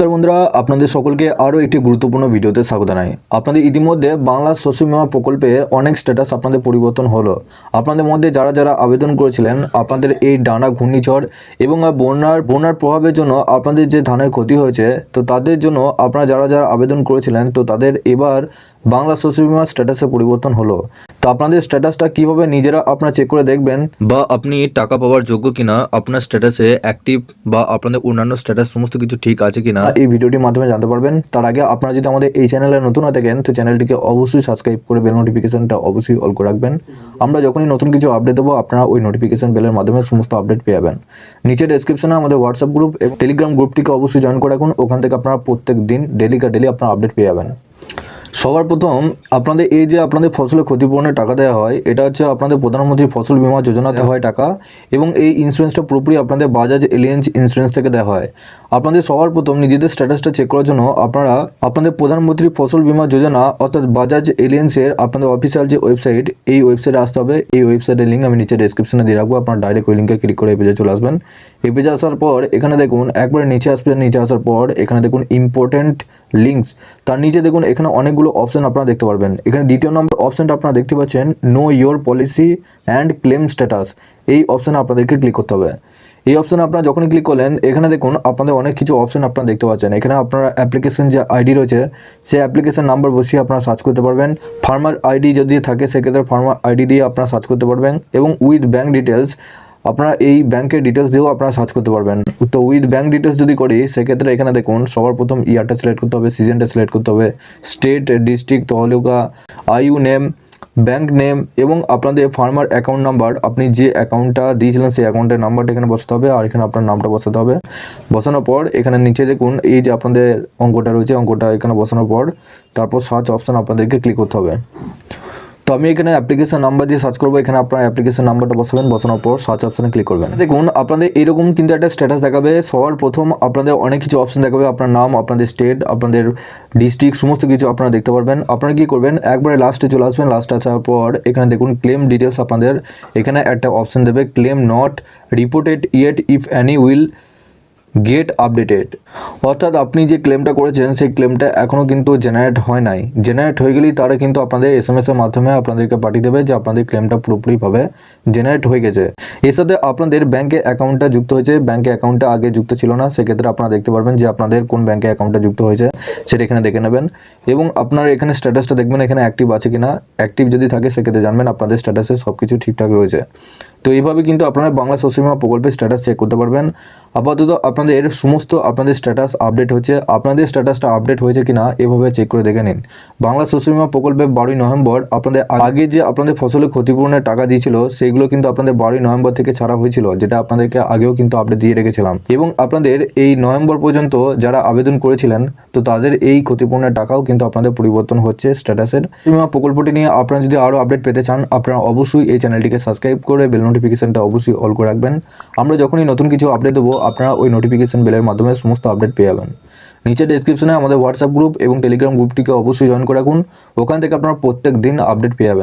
নমস্কার বন্ধুরা, আপনাদের সকলকে আরও একটি গুরুত্বপূর্ণ ভিডিওতে স্বাগত জানাই। আপনাদের ইতিমধ্যে বাংলা শস্য বিমা প্রকল্পে অনেক স্ট্যাটাস আপনাদের পরিবর্তন হলো। আপনাদের মধ্যে যারা যারা আবেদন করেছিলেন, আপনাদের এই ডানা ঘূর্ণিঝড় এবং বন্যার বন্যার প্রভাবের জন্য আপনাদের যে ধানের ক্ষতি হয়েছে, তো তাদের জন্য আপনারা যারা যারা আবেদন করেছিলেন, তো তাদের এবার বাংলা শস্য বিমার স্ট্যাটাসে পরিবর্তন হলো। তো আপনাদের স্ট্যাটাসটা কীভাবে নিজেরা আপনারা চেক করে দেখবেন? বা আপনি টাকা পাওয়ার যোগ্য কিনা আপনার স্ট্যাটাসে অ্যাক্টিভ বা আপনাদের অন্যান্য স্ট্যাটাস সমস্ত কিছু ঠিক আছে কিনা? এই ভিডিওটির মাধ্যমে জানতে পারবেন। তার আগে আপনারা যদি আমাদের এই চ্যানেলে নতুন হয়ে থাকেন তো চ্যানেলটিকে অবশ্যই সাবস্ক্রাইব করে বেল নোটিফিকেশনটা অবশ্যই অল করে রাখবেন। আমরা যখনই নতুন কিছু আপডেট দেবো আপনারা ওই নোটিফিকেশন বেলের মাধ্যমে সমস্ত আপডেট পেয়ে যাবেন। নিচে ডেসক্রিপশনে আমাদের হোয়াটসঅ্যাপ গ্রুপ এবং টেলিগ্রাম গ্রুপটিকে অবশ্যই জয়েন করে রাখুন। ওখান থেকে আপনারা প্রত্যেক দিন ডেলি কা ডেলি আপনারা আপডেট পেয়ে যাবেন। সবার প্রথম আপনাদের এই যে আপনাদের ফসলের ক্ষতিপূরণের টাকা দেওয়া হয়, এটা হচ্ছে আপনাদের প্রধানমন্ত্রী ফসল বীমা যোজনাতে হয় টাকা এবং এই ইন্স্যুরেন্সটা পুরোপুরি আপনাদের বাজাজ এলিয়েন্স ইন্স্যুরেন্স থেকে দেওয়া হয়। আপনাদের সবার প্রথম নিজেদের স্ট্যাটাসটা চেক করার জন্য আপনারা আপনাদের প্রধানমন্ত্রী ফসল বিমা যোজনা অর্থাৎ বাজাজ এলিয়েন্সের আপনাদের অফিসিয়াল যে ওয়েবসাইট এই ওয়েবসাইটে আসতে হবে। এই ওয়েবসাইটের লিঙ্ক আমি নিচে ডেসক্রিপশনে দিয়ে রাখব, আপনারা ডাইরেক্ট ওই লিঙ্কে ক্লিক করে এই পেজে চলে আসবেন। এই পেজে আসার পর এখানে দেখুন, একবারে নিচে আসবেন নিচে আসার পর এখানে দেখুন ইম্পর্টেন্ট লিঙ্কস তার নিচে দেখুন, এখানে অনেকগুলো অপশন আপনারা দেখতে পারবেন। এখানে দ্বিতীয় নম্বর অপশনটা আপনারা দেখতে পাচ্ছেন know your policy and claim status এই অপশানে আপনাদেরকে ক্লিক করতে হবে। এই অপশানে আপনারা যখনই ক্লিক করলেন, এখানে দেখুন, আপনাদের অনেক কিছু অপশন আপনারা দেখতে পাচ্ছেন। এখানে আপনারা অ্যাপ্লিকেশন যে আইডি রয়েছে সেই অ্যাপ্লিকেশন নাম্বার বসিয়ে আপনারা সার্চ করতে পারবেন। ফার্মার আইডি যদি থাকে, সেক্ষেত্রে ফার্মার আইডি দিয়ে আপনারা সার্চ করতে পারবেন এবং উইথ ব্যাঙ্ক ডিটেলস আপনারা এই ব্যাংকের ডিটেলস দিয়েও আপনারা সার্চ করতে পারবেন। তো উইথ ব্যাঙ্ক ডিটেলস যদি করি, সেক্ষেত্রে এখানে দেখুন, সবার প্রথম ইয়ারটা সিলেক্ট করতে হবে সিজনটা সিলেক্ট করতে হবে স্টেট ডিস্ট্রিক্ট তহলুকা আইউ নেম ব্যাংক নেম এবং আপনাদের ফার্মার অ্যাকাউন্ট নাম্বার আপনি যে অ্যাকাউন্টটা দিয়েছিলেন, সেই অ্যাকাউন্টের নাম্বারটা এখানে বসাতে হবে আর এখানে আপনার নামটা বসাতে হবে। বসানোর পর এখানে নিচে দেখুন, এই যে আপনাদের অঙ্কটা রয়েছে, অঙ্কটা এখানে বসানোর পর তারপর সার্চ অপশান আপনাদেরকে ক্লিক করতে হবে। তো আমি এখানে অ্যাপ্লিকেশন নাম্বার দিয়ে সার্চ করব। এখানে আপনার অ্যাপ্লিকেশন নাম্বারটা বসাবেন। বসানোর পর সার্চ অপশানে ক্লিক করবেন। দেখুন, আপনাদের এরকম কিন্তু একটা স্ট্যাটাস দেখাবে। সবার প্রথম আপনাদের অনেক কিছু অপশান দেখাবে। আপনার নাম, আপনাদের স্টেট আপনাদের ডিস্ট্রিক্ট সমস্ত কিছু আপনারা দেখতে পারবেন। আপনারা কি করবেন? একবারে লাস্টে চলে আসবেন। লাস্টে আসার পর এখানে দেখুন ক্লেম ডিটেলস আপনাদের এখানে একটা অপশান দেবে। Claim not reported yet if any will get updated অর্থাৎ আপনি যে ক্লেমটা করেছেন, সেই ক্লেমটা এখনও কিন্তু জেনারেট হয় নাই। জেনারেট হয়ে গেলেই তারা কিন্তু আপনাদের এস এম এর মাধ্যমে আপনাদেরকে পাঠিয়ে দেবে যে আপনাদের ক্লেমটা পুরোপুরিভাবে জেনারেট হয়ে গেছে। এর সাথে আপনাদের ব্যাঙ্কে অ্যাকাউন্টটা যুক্ত হয়েছে। ব্যাঙ্কে অ্যাকাউন্টটা আগে যুক্ত ছিল না। সেক্ষেত্রে আপনারা দেখতে পারবেন যে আপনাদের কোন ব্যাঙ্কে অ্যাকাউন্টটা যুক্ত হয়েছে, সেটা এখানে দেখে নেবেন। এবং আপনার এখানে স্ট্যাটাসটা দেখবেন এখানে অ্যাক্টিভ আছে কিনা। অ্যাক্টিভ যদি থাকে, সেক্ষেত্রে জানবেন আপনাদের স্ট্যাটাসে সব কিছু ঠিকঠাক রয়েছে। তো এইভাবে কিন্তু আপনারা বাংলা শস্য প্রকল্পের স্ট্যাটাস চেক করতে পারবেন। আপাতত আপনাদের সমস্ত আপনাদের স্ট্যাটাস আপডেট হচ্ছে। আপনাদের স্ট্যাটাসটা আপডেট হয়েছে কিনা এভাবে চেক করে দেখে নিন। বাংলা শস্য বীমা প্রকল্পে বারোই নভেম্বর আপনাদের আগে যে আপনাদের ফসলের ক্ষতিপূরণের টাকা দিয়েছিল সেইগুলো কিন্তু আপনাদের বারোই নভেম্বর থেকে ছাড়া হয়েছিল, যেটা আপনাদেরকে আগেও কিন্তু আপডেট দিয়ে রেখেছিলাম। এবং আপনাদের এই নভেম্বর পর্যন্ত যারা আবেদন করেছিলেন, তো তাদের এই ক্ষতিপূরণের টাকাও কিন্তু আপনাদের পরিবর্তন হচ্ছে স্ট্যাটাসের বীমা প্রকল্পটি নিয়ে আপনারা যদি আরও আপডেট পেতে চান, আপনারা অবশ্যই এই চ্যানেলটিকে সাবস্ক্রাইব করে বেল নোটিফিকেশনটা অবশ্যই অল করে রাখবেন। আমরা যখনই নতুন কিছু আপডেট দেবো, আপনারা ওই নোটিফিকেশন বেলের মাধ্যমে সমস্ত আপডেট পেয়ে যাবেন। নিচে ডেসক্রিপশনে আমাদের হোয়াটসঅ্যাপ গ্রুপ এবং টেলিগ্রাম গ্রুপটিকে অবশ্যই জয়েন করে রাখুন। ওখান থেকে আপনারা প্রত্যেক দিন আপডেট পেয়ে যাবেন।